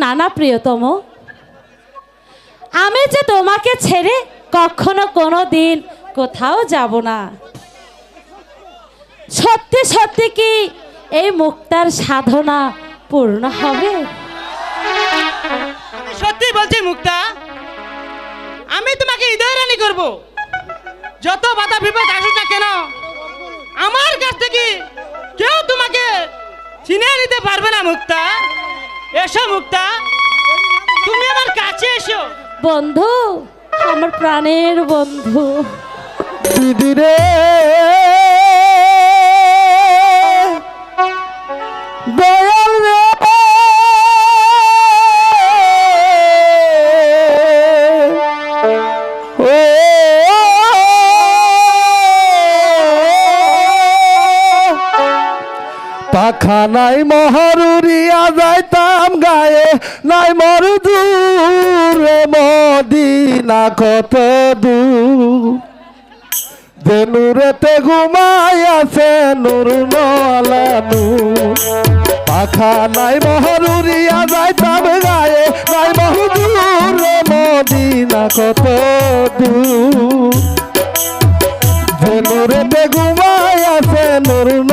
না না প্রিয়তম। আমি যে তোমাকে ছেড়ে কখনো কোনো দিন কোথাও যাব না। সত্যি সত্যি কি এই মুক্তার সাধনা পূর্ণ হবে? সত্যি বলছি মুক্তা, আমি তোমাকে হৃদয় করব। যত বাধা, বিপদ আসুক না কেন, আমার কাছ থেকে কেউ তোমাকে চিনে নিতে পারবে না মুক্তা। এসো মুক্তা। তুমি আমার কাছে এসো। বন্ধু আমার প্রাণের বন্ধু। দিদি রে। নাই মহরুরিয়া যাইতাম গায়ে। নাই মর দূরে মদিনা কত দূর। যে নূরেতে ঘুমাই আছে, নূর নলানু পাখা নাই মহরুরিয়া যাইতাম গায়ে। নাই মহদূরে মদিনা কত দূর। ঘুমাই আছে, নূর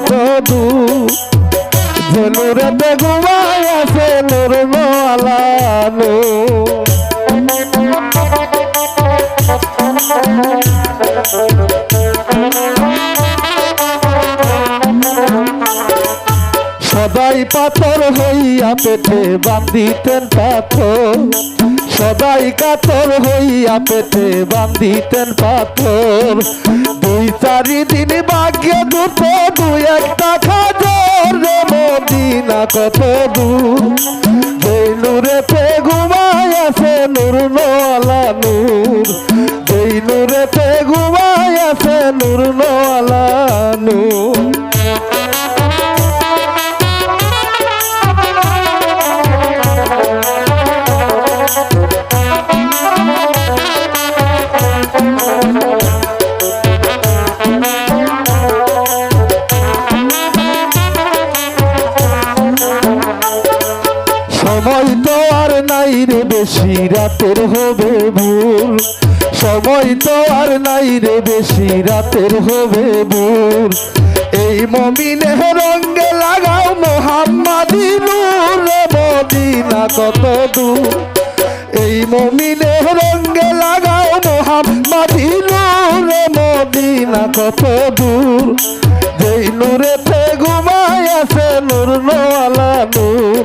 কত দূর ঝুনুরে বেগুমাই আছে সদাই পাথর হইয়া পেটে বান্ধিতেন পাথর। সদাই কাতর হইয়া পেতে বান্ধিতেন পাথর। দুই চারি দিন ভাগ্য দুটো দুই একটা খাজর রে মদিনা কত দূর। যেই পে ঘুমায় আছে নূর নোয়ালা নূর। বেশি রাতের হবে ভুল সময় তো আর নাই রে, বেশি রাতের হবে ভুল এই মমিনে রঙ্গে লাগাও মোহাম্মদি নূর মদিনা কত দূর। এই মমিনে রঙ্গে লাগাও মোহাম্মদি নূর মদিনা কত দূর। যেই নূরে পে ঘুমাই আছে নূর নোয়ালা নূর।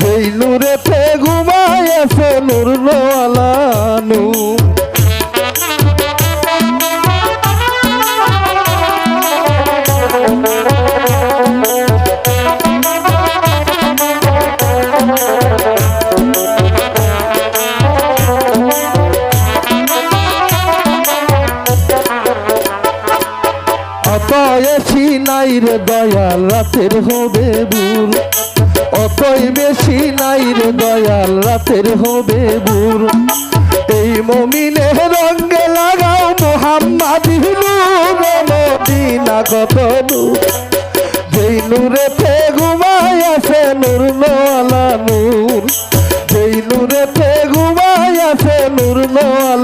যেই নূরে রে দয়াল, রাতের হবে বুর অতই বেশি নাই রে দয়াল, রাতের হবে বুর এই মমিনে রঙ্গে লাগাও মোহাম্মদ মদিনা কত দূর যেই নূরে পে ঘুমাই আছে নূর নোয়ালা নূর। যেই নূরে পে ঘুমাই আছে নূর নোয়ালা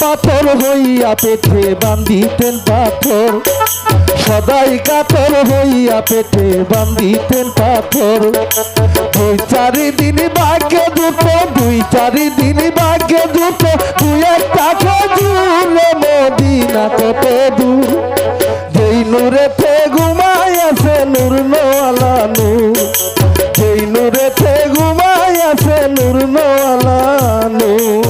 পাথর হইয়া পেটে বান্ধিতেন পাথর। সদাই কাতর হইয়া পেটে বান্ধিতেন পাথর। দুই চারি দিন ভাগ্যে দুটো, দুই চারি দিন ভাগ্যে দুটো, দুই একটা খেজুর মদিনা কত দূর। যেই নূরে পে ঘুমাই আছে নূর নোয়ালা নূর। যেই নূরে পে ঘুমাই ঘুমাই আছে নূর নোয়ালা নূর।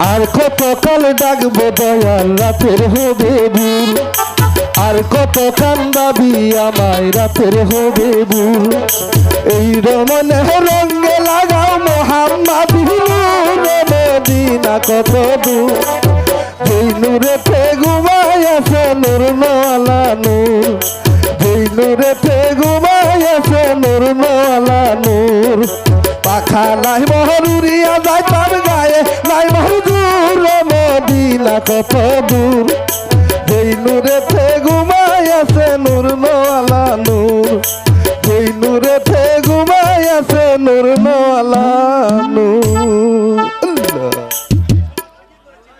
আর কত কাল ডাকবো দয়াল রাতের হবে ভুল? আর কত কান্দাবি আমায় রাতের হবে ভুল? এই রমনে রঙ্গে লাগাও মোহাম্মদ মদিনা কত দূর? যেই নূরে পে ঘুমাই আছে নূর নোয়ালা নূর, যেই নূরে পে ঘুমাই কত দূর? যেই নূরে পে ঘুমাই আছে নূর নোয়ালা নূর। যেই নূরে পে ঘুমাই আছে নূর নূর।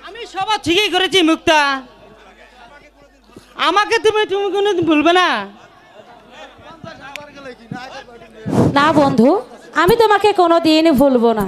আমি সবার ঠিকই করেছি মুক্তা। আমাকে তুমি তুমি কোনোদিন ভুলবে না। না বন্ধু আমি তোমাকে কোনো দিন ভুলবো না।